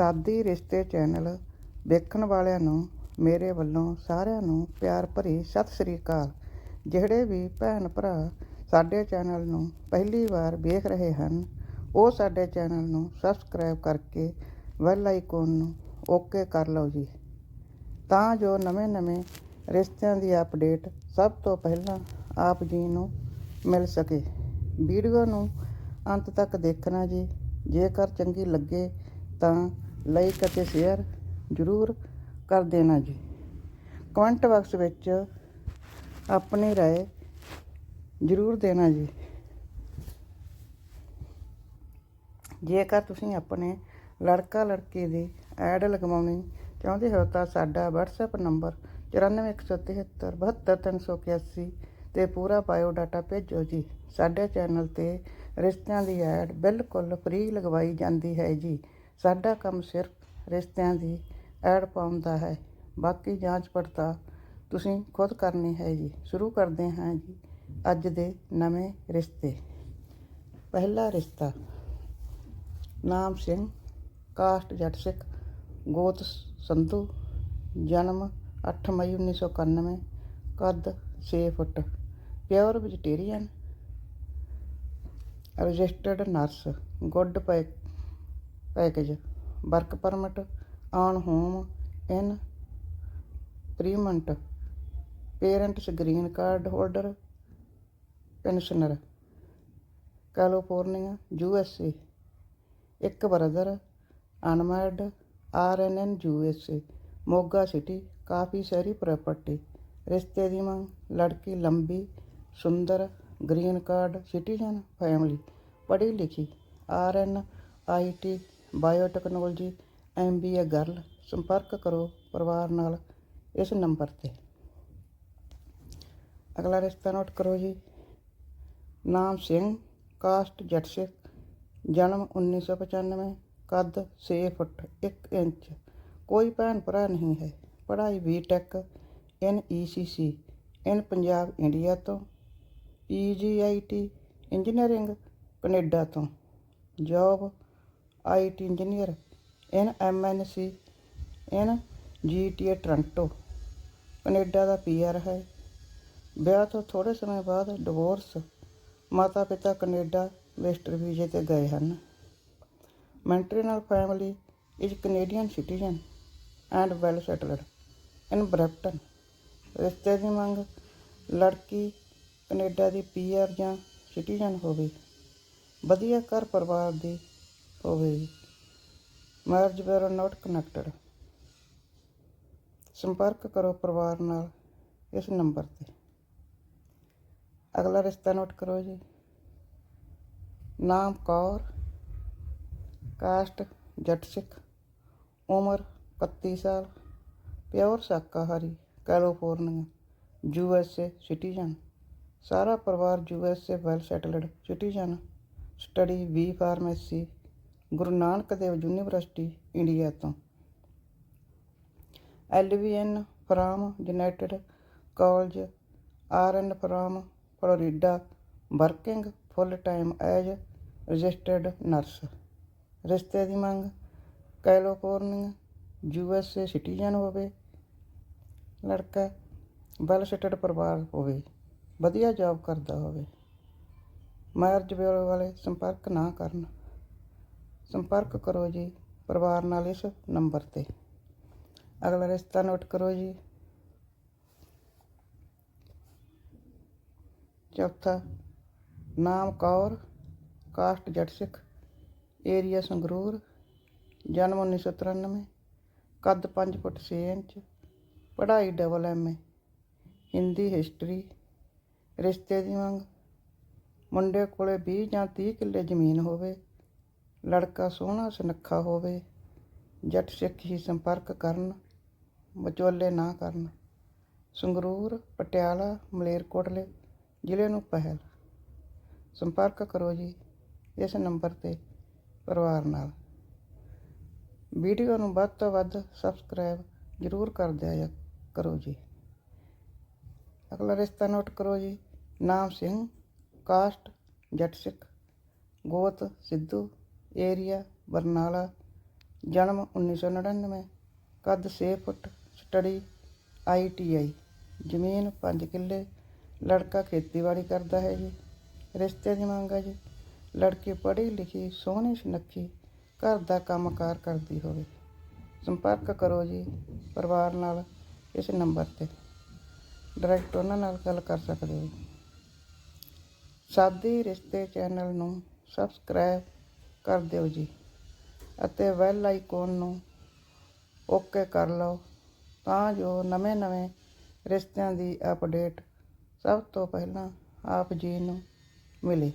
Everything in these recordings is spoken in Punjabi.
ਸਾਦੀ ਰਿਸ਼ਤੇ ਚੈਨਲ ਵੇਖਣ ਵਾਲਿਆਂ ਨੂੰ, ਮੇਰੇ ਵੱਲੋਂ ਸਾਰਿਆਂ ਨੂੰ ਪਿਆਰ ਭਰੀ ਸਤਿ ਸ੍ਰੀ ਅਕਾਲ। ਜਿਹੜੇ ਵੀ ਭੈਣ ਭਰਾ ਸਾਡੇ ਚੈਨਲ ਨੂੰ ਪਹਿਲੀ ਵਾਰ ਵੇਖ ਰਹੇ ਹਨ, ਉਹ ਸਾਡੇ ਚੈਨਲ ਨੂੰ ਸਬਸਕ੍ਰਾਈਬ ਕਰਕੇ ਵੈਲ ਆਈਕਨ ਨੂੰ ਓਕੇ ਕਰ ਲਓ ਜੀ। ਤਾਂ ਜੋ ਨਵੇਂ-ਨਵੇਂ ਰਿਸ਼ਤਿਆਂ ਦੀ ਅਪਡੇਟ ਸਭ ਤੋਂ ਪਹਿਲਾਂ ਆਪ ਜੀ ਨੂੰ ਮਿਲ ਸਕੇ। ਵੀਡੀਓ ਨੂੰ ਅੰਤ ਤੱਕ ਦੇਖਣਾ ਜੀ। ਜੇਕਰ ਚੰਗੀ ਲੱਗੇ ਤਾਂ ਲਾਈਕ ਅਤੇ ਸ਼ੇਅਰ ਜ਼ਰੂਰ ਕਰ ਦੇਣਾ ਜੀ ਕਮੈਂਟ ਬਾਕਸ ਵਿੱਚ ਆਪਣੀ رائے ਜ਼ਰੂਰ ਦੇਣਾ ਜੀ ਜੇਕਰ ਤੁਸੀਂ ਆਪਣੇ ਲੜਕਾ ਲੜਕੀ ਦੀ ਐਡ ਲਗਵਾਉਣੀ ਚਾਹੁੰਦੇ ਹੋ ਤਾਂ ਸਾਡਾ WhatsApp ਨੰਬਰ 9417772381 ਤੇ ਪੂਰਾ ਬਾਇਓ ਡਾਟਾ ਭੇਜੋ ਜੀ ਸਾਡੇ ਚੈਨਲ ਤੇ ਰਿਸ਼ਤਿਆਂ ਦੀ ਐਡ ਬਿਲਕੁਲ ਫ੍ਰੀ ਲਗਵਾਈ ਜਾਂਦੀ ਹੈ ਜੀ ਸਾਡਾ ਕੰਮ ਸਿਰਫ ਰਿਸ਼ਤਿਆਂ ਦੀ ਐਡ ਪਾਉਣ ਦਾ ਹੈ, ਬਾਕੀ ਜਾਂਚ ਪੜਤਾਲ ਤੁਸੀਂ ਖੁਦ ਕਰਨੀ ਹੈ ਜੀ। ਸ਼ੁਰੂ ਕਰਦੇ ਹਾਂ ਜੀ, ਅੱਜ ਦੇ ਨਵੇਂ ਰਿਸ਼ਤੇ। ਪਹਿਲਾ ਰਿਸ਼ਤਾ, ਨਾਮ ਸਿੰਘ, ਕਾਸਟ ਜੱਟ ਸਿੱਖ, ਗੋਤ ਸੰਧੂ, ਜਨਮ 8 ਮਈ 1991 ਕੱਦ 6 foot, pure vegetarian, registered nurse, good pack package, work permit, on home, in, permanent parents green card holder, pensioner, California, U S A, ਇੱਕ brother, unmarried, R N N, U S A, Moga city, ਕਾਫੀ ਸਾਰੀ ਪ੍ਰਾਪਰਟੀ, ਰਿਸ਼ਤੇ ਦੀ ਮੰਗ, ਲੜਕੀ ਲੰਬੀ, ਸੁੰਦਰ, ਗ੍ਰੀਨ ਕਾਰਡ, ਸਿਟੀਜ਼ਨ, ਫੈਮਿਲੀ, ਪੜ੍ਹੀ ਲਿਖੀ, R N I T biotechnology M B A girl, ਸੰਪਰਕ ਕਰੋ ਪਰਿਵਾਰ ਨਾਲ ਇਸ ਨੰਬਰ ਤੇ। ਅਗਲਾ ਰਿਸ਼ਤਾ ਨੋਟ ਕਰੋ ਜੀ। ਨਾਮ ਸਿੰਘ, ਕਾਸਟ ਜੱਟ ਸਿੱਖ, ਜਨਮ 1995 ਕੱਦ 6 ਫੁੱਟ 1 ਇੰਚ। ਕੋਈ ਭੈਣ ਭਰਾ ਨਹੀਂ ਹੈ। ਪੜ੍ਹਾਈ BTech in ECC in Punjab, India ਤੋਂ। ਪੀਜੀਆਈਟੀ ਇੰਜੀਨੀਅਰਿੰਗ, ਕੈਨੇਡਾ ਤੋਂ। Job IT engineer in C in GTA Toronto, Canada the PR ਹੈ। ਵਿਆਹ ਤੋਂ ਥੋੜੇ ਸਮੇਂ ਬਾਅਦ ਡਿਵੋਰਸ ਮਾਤਾ ਪਿਤਾ ਕੈਨੇਡਾ ਵਿਜ਼ਟਰ ਵੀਜ਼ੇ ਤੇ ਗਏ ਹਨ। ਮੈਂਟਰੀਨਲ family is Canadian citizen and well settled in Brampton ਰਿਸ਼ਤੇ ਦੀ ਮੰਗ, ਲੜਕੀ ਕੈਨੇਡਾ ਦੀ ਪੀਆਰ ਜਾਂ ਸਿਟੀਜ਼ਨ ਹੋਵੇ। ਵਧੀਆ ਘਰ ਪਰਿਵਾਰ ਦੀ ਹੋਵੇ ਮੈਰਿਜ ਬਿਊਰੋ ਨਾਟ ਕਨੈਕਟਡ ਸੰਪਰਕ ਕਰੋ ਪਰਿਵਾਰ ਨਾਲ ਇਸ ਨੰਬਰ ਤੇ। ਅਗਲਾ ਰਿਸ਼ਤਾ ਨੋਟ ਕਰੋ ਜੀ। ਨਾਮ ਕੌਰ ਕਾਸਟ ਜੱਟ ਸਿੱਖ, ਉਮਰ 31 ਸਾਲ, ਪਿਓਰ ਸ਼ਾਕਾਹਾਰੀ, California, U S A citizen. ਸਾਰਾ ਪਰਿਵਾਰ U S A well settled citizen. Study, B pharmacy Guru Nanak Dev university India ਤੋਂ। LVN from united college R N from Florida, working full time as registered nurse. ਰਿਸ਼ਤੇ ਦੀ ਮੰਗ, California, U S A citizen ਹੋਵੇ, ਲੜਕਾ ਵੈਲ ਸੈਟਡ ਪਰਿਵਾਰ ਹੋਵੇ, ਵਧੀਆ ਜੌਬ ਕਰਦਾ ਹੋਵੇ। ਮੈਰਿਜ ਬਿਊਰੋ ਵਾਲੇ ਸੰਪਰਕ ਨਾ ਕਰਨ। ਸੰਪਰਕ ਕਰੋ ਜੀ ਪਰਿਵਾਰ ਨਾਲ ਇਸ ਨੰਬਰ ਤੇ। ਅਗਲਾ ਰਿਸ਼ਤਾ ਨੋਟ ਕਰੋ ਜੀ। ਚੌਥਾ, ਨਾਮ ਕੌਰ, ਕਾਸਟ ਜੱਟ ਸਿੱਖ, ਏਰੀਆ ਸੰਗਰੂਰ, ਜਨਮ 1993 ਕੱਦ 5 ਫੁੱਟ 6 ਇੰਚ, ਪੜ੍ਹਾਈ ਡਬਲ ਐਮਏ ਹਿੰਦੀ ਹਿਸਟਰੀ ਰਿਸ਼ਤੇ ਦੀ ਮੰਗ, ਮੁੰਡੇ ਕੋਲੇ 20 ਜਾਂ 30 ਕਿੱਲੇ ਜ਼ਮੀਨ ਹੋਵੇ ਲੜਕਾ ਸੋਹਣਾ, ਸੁਨੱਖਾ ਹੋਵੇ, ਜੱਟ ਸਿੱਖ ਹੀ ਸੰਪਰਕ ਕਰਨ ਵਿਚੋਲੇ ਨਾ ਕਰਨ। ਸੰਗਰੂਰ, ਪਟਿਆਲਾ ਮਲੇਰਕੋਟਲੇ ਜ਼ਿਲ੍ਹੇ ਨੂੰ ਪਹਿਲ। ਸੰਪਰਕ ਕਰੋ ਜੀ ਇਸ ਨੰਬਰ ਤੇ ਪਰਿਵਾਰ ਨਾਲ। ਵੀਡੀਓ ਨੂੰ ਵੱਧ ਤੋਂ ਵੱਧ ਸਬਸਕ੍ਰਾਈਬ ਜ਼ਰੂਰ ਕਰ ਦਿਆ ਕਰੋ ਜੀ। ਅਗਲਾ ਰਿਸ਼ਤਾ ਨੋਟ ਕਰੋ ਜੀ। ਨਾਮ ਸਿੰਘ, ਕਾਸਟ, ਜੱਟ ਸਿੱਖ, ਗੋਤ, ਸਿੱਧੂ ਏਰੀਆ, ਬਰਨਾਲਾ, ਜਨਮ 1999 ਕੱਦ 6 ਫੁੱਟ, ਸਟੱਡੀ ਆਈਟੀਆਈ ਜ਼ਮੀਨ 5 ਕਿੱਲੇ, ਲੜਕਾ ਖੇਤੀਬਾੜੀ ਕਰਦਾ ਹੈ ਜੀ, ਰਿਸ਼ਤੇ ਦੀ ਮੰਗ ਹੈ ਜੀ, ਲੜਕੀ ਪੜ੍ਹੀ ਲਿਖੀ, ਸੋਹਣੀ ਸੁਨੱਖੀ, ਘਰ ਦਾ ਕੰਮਕਾਰ ਕਰਦੀ ਹੋਵੇ। ਸੰਪਰਕ ਕਰੋ ਜੀ ਪਰਿਵਾਰ ਨਾਲ ਇਸ ਨੰਬਰ ਤੇ। ਡਾਇਰੈਕਟ ਉਹਨਾਂ ਨਾਲ ਗੱਲ ਕਰ ਸਕਦੇ ਹੋ। ਸਾਦੀ ਰਿਸ਼ਤੇ ਚੈਨਲ ਨੂੰ ਸਬਸਕ੍ਰਾਈਬ ਕਰ ਦਿਓ ਜੀ। ਅਤੇ ਬੈਲ ਆਈਕਨ ਨੂੰ ਓਕੇ ਕਰ ਲਓ। ਤਾਂ ਜੋ ਨਵੇਂ-ਨਵੇਂ ਰਿਸ਼ਤਿਆਂ ਦੀ ਅਪਡੇਟ ਸਭ ਤੋਂ ਪਹਿਲਾਂ ਆਪ ਜੀ ਨੂੰ ਮਿਲੇ।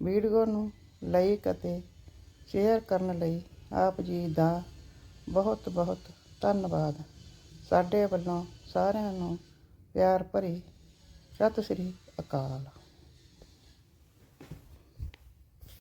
ਵੀਡੀਓ ਨੂੰ ਲਾਈਕ ਅਤੇ ਸ਼ੇਅਰ ਕਰਨ ਲਈ ਆਪ ਜੀ ਦਾ ਬਹੁਤ ਬਹੁਤ ਧੰਨਵਾਦ। ਸਾਡੇ ਵੱਲੋਂ ਸਾਰਿਆਂ ਨੂੰ ਪਿਆਰ ਭਰੀ ਸਤਿ ਸ੍ਰੀ ਅਕਾਲ।